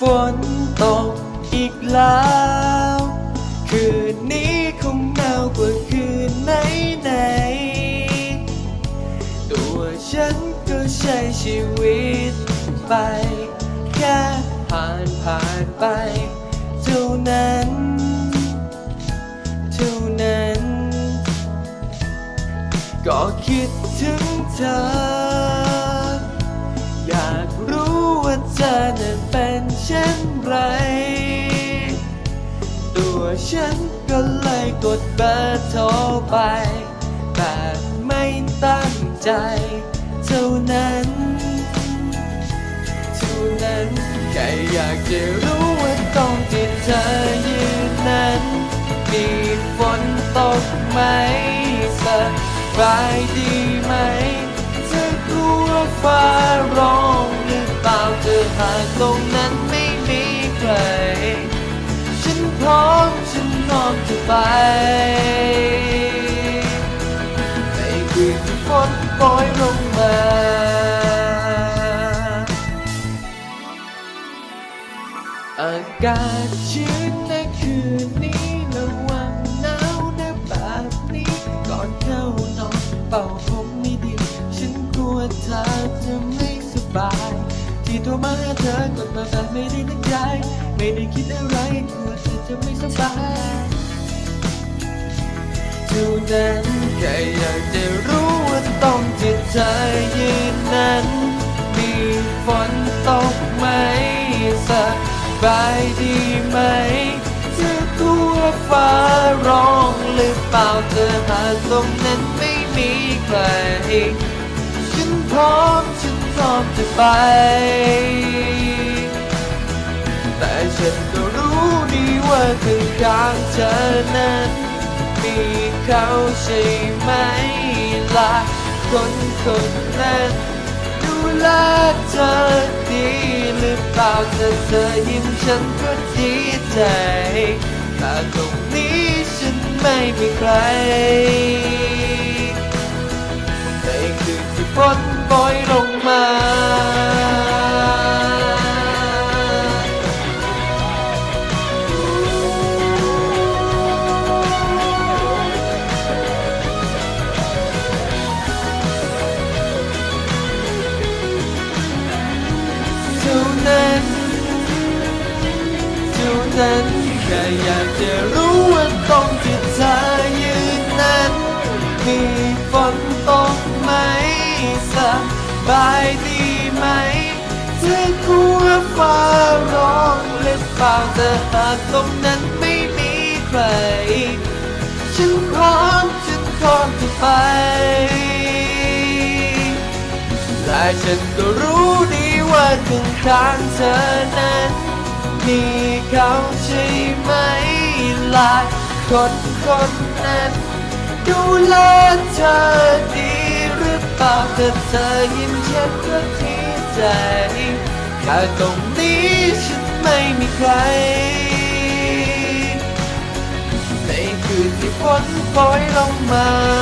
ฝนตกอีกแล่าคืนนี้คงเหงากว่าคืนไหนไหนๆตัวฉันก็ใช้ชีวิตไป แค่ผ่านผ่านไป เท่านั้น เท่านั้น ก็คิดถึงเธอ อยากรู้ว่าเธอนั้นเป็น ฉันก็เลยกดเบอร์โทรไป แบบไม่ตั้งใจ เท่านั้น เท่านั้นแค่อยากจะรู้ว่าตรงที่เธอยืนนั้น มีฝนตกไหมสบายดี ฉันพร้อมจะไปใน ที่โทรมาเธอกดมาแบบไม่ได้ตั้งใจ ไม่ได้คิดอะไรกลัวเธอจะไม่สบายเท่านั้นแค่อยากจะรู้ว่าตรงที่เธอยืนนั้น มีฝนตกไหมสบายดีไหมเธอกลัวฟ้าร้องหรือเปล่าเธอหาตรงนั้นไม่มีใครฉันพร้อมฉัน พร้อมจะไป แต่ฉันก็รู้ดีว่าข้างข้างๆเธอนั้นมีเขาใช่ไหมล่ะคนคนนั้นดูแลเธอดีหรือเปล่าถ้าเธอยิ้มฉันก็ดีใจแต่ตรงนี้ฉันไม่มีใครในคืนที่ฝนโปรยลง นั้นแค่อยากจะรู้ว่าตรงที่เธอยืนนั้น มีฝนตกไหมสบายดีไหมเธอกลัวฟ้าร้องหรือเปล่าแต่หากตรงนั้นไม่มีใคร ฉันพร้อมฉันพร้อมจะไปแต่ฉันก็รู้ดีว่าข้างข้างเธอนั้น มีเขาใช่ไหมล่ะคนคนนั้น ดูแลเธอดีหรือเปล่าแต่เธอยิ้มแช่ก็ที่ใจแค่ตรงนี้ฉันไม่มีใครในคืนที่ฝนโปรยลงมา